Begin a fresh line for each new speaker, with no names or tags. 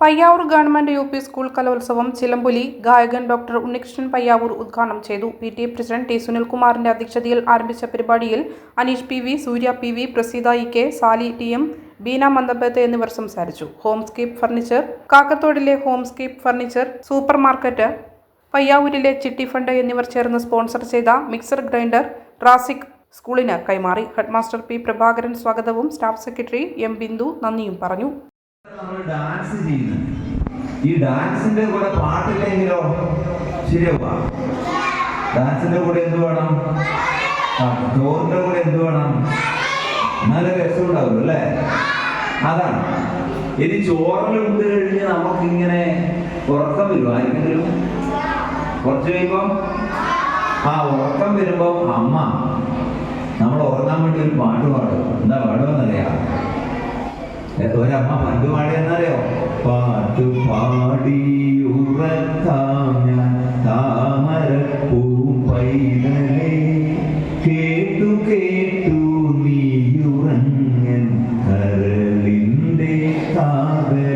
Payyavur government U P school കലോത്സവം ചിലമ്പുലി ഗായകൻ ഡോക്ടർ ഉണ്ണികൃഷ്ണൻ പയ്യാവൂർ ഉദ്ഘാടനം ചെയ്തു. P T A president T സുനിൽകുമാറിന്റെ അധ്യക്ഷതയിൽ ആരംഭിച്ച പരിപാടിയിൽ Aneesh P V Surya P V Praseetha E K Sali T M Beena മന്ദബത്ത് എന്നിവർ സംസാരിച്ചു. ഹോംസ്കേപ്പ് ഫർണിച്ചർ കാക്കത്തോടിലെ ഹോംസ്കേപ്പ് ഫർണിച്ചർ സൂപ്പർ മാർക്കറ്റ് പയ്യാവൂരിലെ ചിട്ടി ഫണ്ട് എന്നിവർ ചേർന്ന് സ്പോൺസർ ചെയ്ത മിക്സർ ഗ്രൈൻഡർ റാസിക് സ്കൂളിന് കൈമാറി. ഹെഡ്മാസ്റ്റർ പി പ്രഭാകരൻ സ്വാഗതവും സ്റ്റാഫ് സെക്രട്ടറി എം ബിന്ദു നന്ദിയും പറഞ്ഞു.
നമ്മൾ ഡാൻസ് ചെയ്യുന്നു ഈ ഡാൻസിന്റെ കൂടെ പാട്ടില്ലെങ്കിലോ ശരിയാവുക. ഡാൻസിന്റെ കൂടെ എന്ത് വേണം? ആ, ചോറിന്റെ കൂടെ എന്ത് വേണം? നല്ല രസം ഉണ്ടാവുമല്ലോ അല്ലേ? അതാണ്. ഇനി ചോറിൽ ഉണ്ട് കഴിഞ്ഞ് നമുക്കിങ്ങനെ ഉറക്കം വരും. ആർക്കെങ്കിലും കുറച്ച് കഴിയുമ്പം? ആ ഉറക്കം വരുമ്പം അമ്മ. നമ്മൾ ഉറങ്ങാൻ വേണ്ടി ഒരു പാട്ട് പാടും. എന്താ പാടുമെന്നറിയാം ഒരമ്മ പണ്ട് പാടിയെന്നറിയോ പാട്ട് പാടി ഉറക്കാം ഞാൻ താമരപ്പൂം പൈതലേ. കേട്ടു കേട്ടു നീയുറങ്ങൻ കരളിന്റെ കാതലേ